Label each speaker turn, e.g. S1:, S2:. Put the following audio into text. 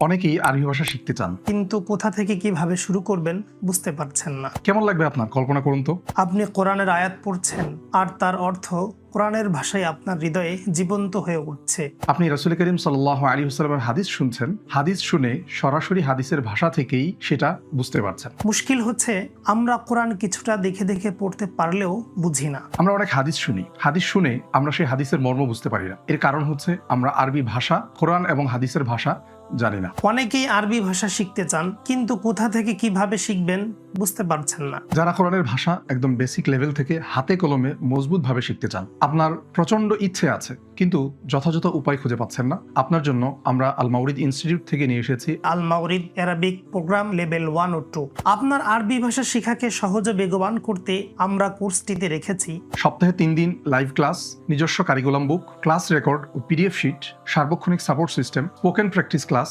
S1: অনেকেই আরবি ভাষা শিখতে চান।
S2: কিন্তু কোথা থেকে কীভাবে শুরু করবেন বুঝতে পারছেন না।
S1: কেমন লাগবে আপনার? কল্পনা করুন তো।
S2: আপনি কোরআনের আয়াত পড়ছেন আর তার অর্থ কোরআনের ভাষায় আপনার হৃদয়ে জীবন্ত হয়ে উঠছে।
S1: আপনি রসুল করিম সাল্লাহ আলী হুসালামের হাদিস শুনছেন। হাদিস শুনে সরাসরি হাদিসের ভাষা থেকেই সেটা বুঝতে পারছেন।
S2: মুশকিল হচ্ছে আমরা কোরআন কিছুটা দেখে দেখে পড়তে পারলেও বুঝি না।
S1: আমরা অনেক হাদিস শুনি। হাদিস শুনে আমরা সেই হাদিসের মর্ম বুঝতে পারি না। এর কারণ হচ্ছে আমরা আরবি ভাষা কোরআন এবং হাদিসের ভাষা জানি না।
S2: অনেকেই আরবি ভাষা শিখতে চান কিন্তু কোথা থেকে কীভাবে শিখবেন বুঝতে পারছেন না।
S1: যারা কোরআনের ভাষা একদম বেসিক লেভেল থেকে হাতে কলমে মজবুতভাবে শিখতে চান আপনার প্রচণ্ড ইচ্ছে আছে কিন্তু যথাযথ উপায় খুঁজে পাচ্ছেন না। আপনার জন্য আমরা আল মাউরিদ ইনস্টিটিউট থেকে নিয়ে এসেছি।
S2: Al Mawrid Arabic programme level one ও টু আপনার আরবি ভাষা শেখাকে সহজে বেগবান করতে আমরা কোর্সটিতে রেখেছি।
S1: সপ্তাহে তিন দিন লাইভ ক্লাস নিজস্ব কারিকুলাম বুক ক্লাস রেকর্ড ও পিডিএফ শিট সার্বক্ষণিক support system spoken practice class